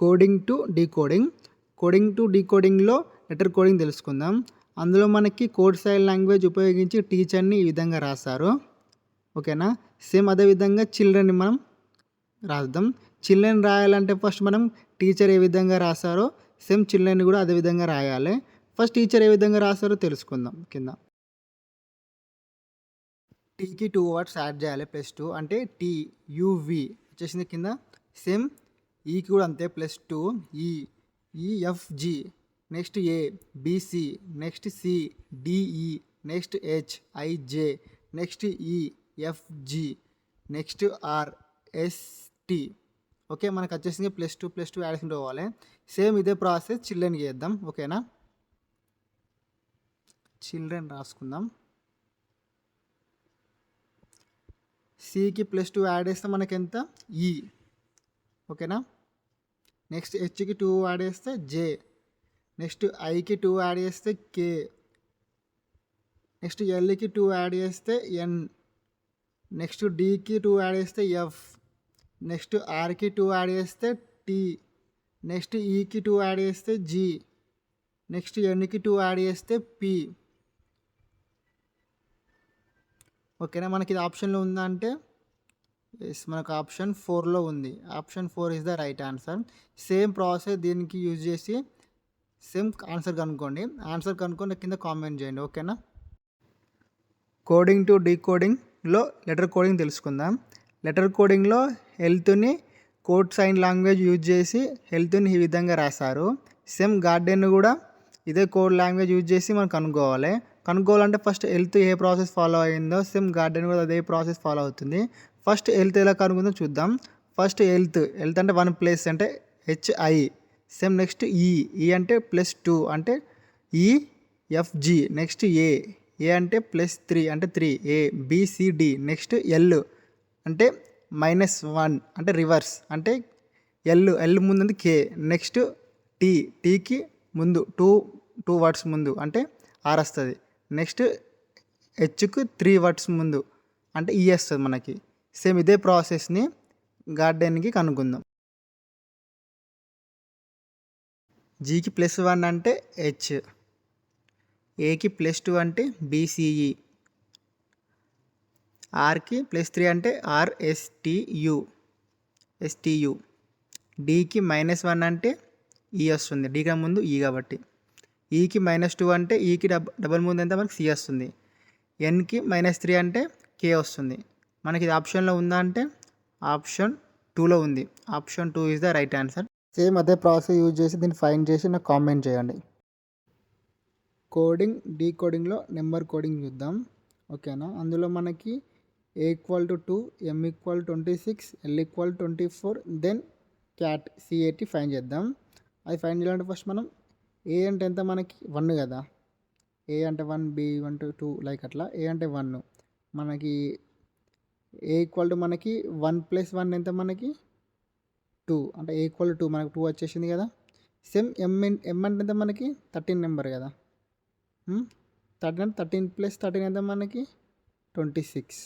Coding to decoding coding to డీకోడింగ్లో letter coding తెలుసుకుందాం. అందులో మనకి కోడ్ స్టైల్ లాంగ్వేజ్ ఉపయోగించి టీచర్ని ఈ విధంగా రాస్తారు ఓకేనా సేమ్ అదేవిధంగా చిల్డ్రన్ని మనం రాద్దాం. చిల్డ్రన్ రాయాలంటే ఫస్ట్ మనం టీచర్ ఏ విధంగా రాస్తారో సేమ్ చిల్డ్రన్ కూడా అదే విధంగా రాయాలి. ఫస్ట్ టీచర్ ఏ విధంగా రాస్తారో తెలుసుకుందాం. కింద. టీకి టూ వర్డ్స్ యాడ్ చేయాలి. ప్లస్ టూ అంటే టీ యూవి వచ్చేసింది కింద. సేమ్ ఈకి కూడా అంతే plus two E E F G next A B C next C D E next H I J next E F G next R S T okay మనకు వచ్చేసింది plus two plus two add పోవాలి same ఇదే process చిల్డ్రన్కి చేద్దాం ఓకేనా? Children రాసుకుందాం. సికి plus two add చేస్తే మనకి ఎంత ఈ. ఓకేనా? నెక్స్ట్ హెచ్కి టూ యాడ్ చేస్తే జే. నెక్స్ట్ ఐకి టూ యాడ్ చేస్తే కే. నెక్స్ట్ ఎల్కి టూ యాడ్ చేస్తే ఎన్. నెక్స్ట్ డీకి టూ యాడ్ చేస్తే ఎఫ్. నెక్స్ట్ ఆర్కి టూ యాడ్ చేస్తే టీ. నెక్స్ట్ ఈకి టూ యాడ్ చేస్తే జీ. నెక్స్ట్ ఎన్కి టూ యాడ్ చేస్తే పి. ఓకేనా? మనకి ఇది ఆప్షన్లో ఉందంటే ఎస్ మనకు ఆప్షన్ ఫోర్లో ఉంది. Option four is the right answer same process దీనికి యూజ్ చేసి సేమ్ ఆన్సర్ కనుక్కోండి. ఆన్సర్ కనుక్కొని కింద కామెంట్ చేయండి ఓకేనా కోడింగ్ టు డీకోడింగ్లో లెటర్ కోడింగ్ తెలుసుకుందాం. లెటర్ కోడింగ్లో హెల్త్ని కోడ్ సైన్ లాంగ్వేజ్ యూజ్ చేసి హెల్త్ని ఈ విధంగా రాశారు. సేమ్ గార్డెన్ కూడా ఇదే కోడ్ లాంగ్వేజ్ యూజ్ చేసి మనం కనుక్కోవాలి. కనుక్కోవాలంటే ఫస్ట్ హెల్త్ ఏ ప్రాసెస్ ఫాలో అయిందో సేమ్ గార్డెన్ కూడా అదే ప్రాసెస్ ఫాలో అవుతుంది. ఫస్ట్ హెల్త్ ఎలా కనుక్కుందో చూద్దాం. ఫస్ట్ హెల్త్ హెల్త్ అంటే వన్ ప్లేస్ అంటే H I same next E E అంటే ప్లస్ టూ అంటే ఈ ఎఫ్జి నెక్స్ట్ ఏ ఏ అంటే ప్లస్ త్రీ అంటే three A B C D next L అంటే మైనస్ వన్ అంటే రివర్స్ అంటే ఎల్ ఎల్ ముందు కే నెక్స్ట్ టీ టీకి ముందు టూ టూ వర్డ్స్ ముందు అంటే ఆర్ వస్తుంది. నెక్స్ట్ హెచ్కు త్రీ వర్డ్స్ ముందు అంటే ఈ వస్తుంది మనకి. సేమ్ ఇదే ప్రాసెస్ని గార్డెన్కి కనుక్కుందాం. జీకి ప్లస్ వన్ అంటే హెచ్ ఏకి ప్లస్ టూ అంటే బీసీఈ ఆర్కి ప్లస్ త్రీ అంటే R S T U S T U డికి minus one అంటే ఈ వస్తుంది. డీకి ముందు ఈ కాబట్టి. ఈకి మైనస్ టూ అంటే ఈకి డబ్ డబల్ ముందు ఎంత? మనకి సి వస్తుంది. ఎన్కి మైనస్ త్రీ అంటే కే వస్తుంది. మనకి ఇది ఆప్షన్లో ఉందా అంటే ఆప్షన్ టూలో ఉంది. Option two is the right answer same అదే ప్రాసెస్ యూజ్ చేసి దీన్ని ఫైండ్ చేసి నాకు కామెంట్ చేయండి. కోడింగ్ డీ కోడింగ్లో నెంబర్ కోడింగ్ చూద్దాం. ఓకేనా అందులో మనకి A equal to two M equal twenty six L equal twenty four then cat C A T find చేద్దాం. అది ఫైన్ చేయాలంటే ఫస్ట్ మనం ఏ అంటే ఎంత మనకి? వన్ కదా? ఏ అంటే one B one to two like అట్లా. ఏ అంటే వన్ మనకి ఏ ఈక్వల్ టు మనకి వన్ ప్లస్ వన్ ఎంత మనకి? టూ అంటే ఏ ఈక్వల్ టూ మనకి టూ వచ్చేసింది కదా. సేమ్ ఎం ఎం అంటే ఎంత మనకి? థర్టీన్ నెంబర్ కదా. థర్టీన్ థర్టీన్ ప్లస్ థర్టీన్ ఎంత మనకి? ట్వంటీ సిక్స్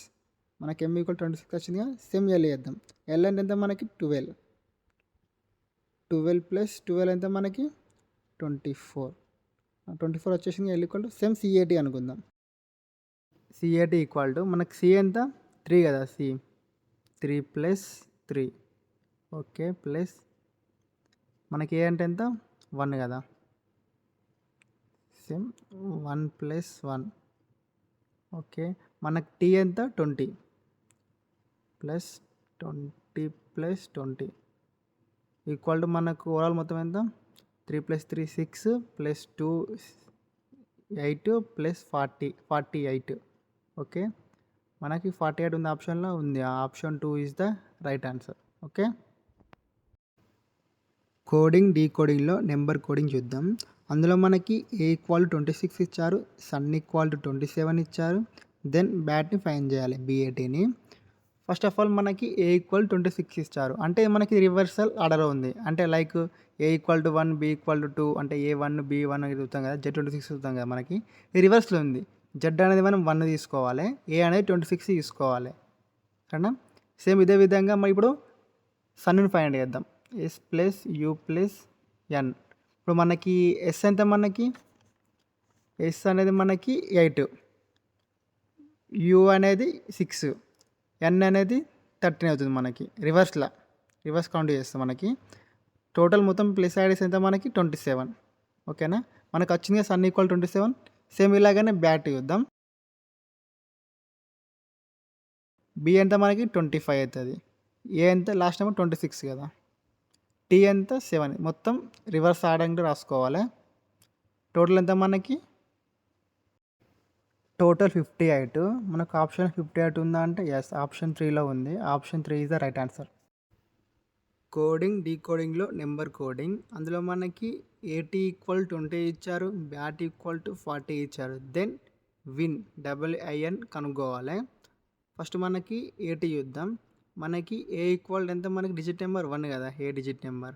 మనకి ఎం ఈక్వల్ ట్వంటీ సిక్స్ వచ్చింది కదా. సేమ్ ఎల్ చేద్దాం. ఎల్ అంటే ఎంత మనకి? ట్వెల్వ్ ట్వెల్వ్ ప్లస్ ట్వెల్వ్ ఎంత మనకి? ట్వంటీ ఫోర్ ట్వంటీ ఫోర్ వచ్చేసింది L equal to same C A T అనుకుందాం. C A T equal to మనకి సి ఎంత? త్రీ కదా C. Three plus three. Okay plus. మనకి ఏ అంటే ఎంత? వన్ కదా. Same one plus one. Okay మనకు టీ ఎంత? Twenty. Plus twenty plus twenty. Equal to మనకు ఓవరాల్ మొత్తం ఎంత? Three plus three six plus two eight plus forty forty eight. Okay. మనకి ఫార్టీ ఎయిట్ ఉంది ఆప్షన్లో ఉంది. ఆ option two is the right answer. Okay? Coding డీకోడింగ్లో number coding చూద్దాం. అందులో మనకి ఏ ఈక్వల్ ట్వంటీ సిక్స్ ఇచ్చారు sun equal to twenty seven ఇచ్చారు దెన్ బ్యాట్ని ఫైన్ చేయాలి బీఏటీని ఫస్ట్ ఆఫ్ ఆల్ మనకి ఏ ఈక్వల్ ట్వంటీ సిక్స్ ఇచ్చారు. అంటే మనకి రివర్సల్ ఆర్డర్ ఉంది. అంటే like A equal to one B equal to two అంటే ఏ వన్ బి వన్ చూస్తాం కదా జెడ్ ట్వంటీ సిక్స్ చూస్తాం కదా మనకి రివర్స్లో ఉంది. జెడ్ అనేది మనం వన్ తీసుకోవాలి. ఏ అనేది ట్వంటీ సిక్స్ తీసుకోవాలి. సరేనా? సేమ్ ఇదే విధంగా మరి ఇప్పుడు సన్ను ఫైండ్ చేద్దాం S plus U plus N ఇప్పుడు మనకి ఎస్ ఎంత మనకి? ఎస్ అనేది మనకి ఎయిట్. యూ అనేది సిక్స్. ఎన్ అనేది థర్టీన్ అవుతుంది మనకి. రివర్స్లో రివర్స్ కౌంట్ చేస్తాం మనకి టోటల్ మొత్తం ప్లస్ ఐడీస్ ఎంత మనకి? Twenty seven. ఓకేనా? మనకు వచ్చింది sun equal twenty seven. Same ఇలాగనే బ్యాట్ చూద్దాం. బి ఎంత మనకి? ట్వంటీ ఫైవ్ అవుతుంది ఏ ఎంత? లాస్ట్ నెంబర్ ట్వంటీ సిక్స్ కదా. టీ ఎంత? సెవెన్. మొత్తం రివర్స్ ఆడంగా రాసుకోవాలి. టోటల్ ఎంత మనకి? Total fifty eight. మనకు ఆప్షన్ ఫిఫ్టీ ఎయిట్ ఉందా అంటే ఎస్ ఆప్షన్ త్రీలో ఉంది. Option three is the right answer coding డీకోడింగ్లో number coding. అందులో మనకి ఏటీ ఈక్వల్ ట్వంటీ ఇచ్చారు బ్యాట్ ఈక్వల్ టు ఫార్టీ ఇచ్చారు. Then win W I N కనుక్కోవాలి. ఫస్ట్ మనకి ఏటీ చూద్దాం. మనకి ఏ ఈక్వల్ ఎంత? మనకి డిజిట్ నెంబర్ వన్ కదా ఏ డిజిట్ నెంబర్?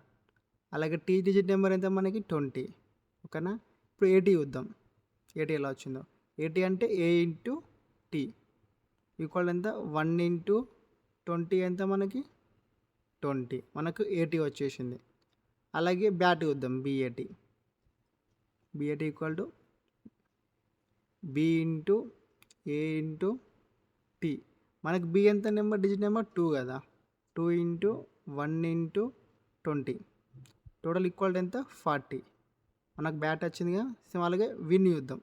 అలాగే టీ డిజిట్ నెంబర్ ఎంత? మనకి ట్వంటీ. ఓకేనా? ఇప్పుడు ఏటీ చూద్దాం. ఏటీ ఎలా వచ్చిందో? ఏటీ అంటే ఏ ఇంటూ టీ. ఈక్వల్ ఎంత? వన్ ఇంటూ ట్వంటీ ఎంత మనకి? ట్వంటీ మనకు ఏటీ వచ్చేసింది. అలాగే బ్యాట్ చూద్దాం B A T B A T equal to B into A into T మనకు బి ఎంత నెంబర్ డిజిట్ నెంబర్ టూ కదా. Two into one into twenty total equal ఎంత? ఫార్టీ మనకు బ్యాట్ వచ్చిందిగా సేమ్ అలాగే విన్ చూద్దాం.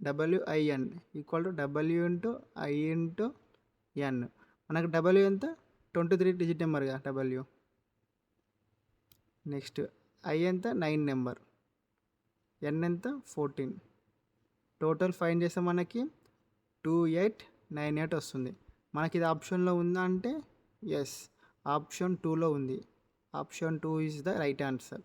W I N equal to W into I into N మనకు W ఎంత? ట్వంటీ త్రీ డిజిట్ నెంబర్గా డబ్ల్యూ నెక్స్ట్ ఐ ఎంత? Nine number. ఎన్ ఎంత? ఫోర్టీన్. టోటల్ ఫైన్ చేస్తే మనకి టూ ఎయిట్ నైన్ ఎయిట్ వస్తుంది. మనకి ఇది ఆప్షన్లో ఉందా అంటే ఎస్ ఆప్షన్ టూలో ఉంది. Option two is the right answer.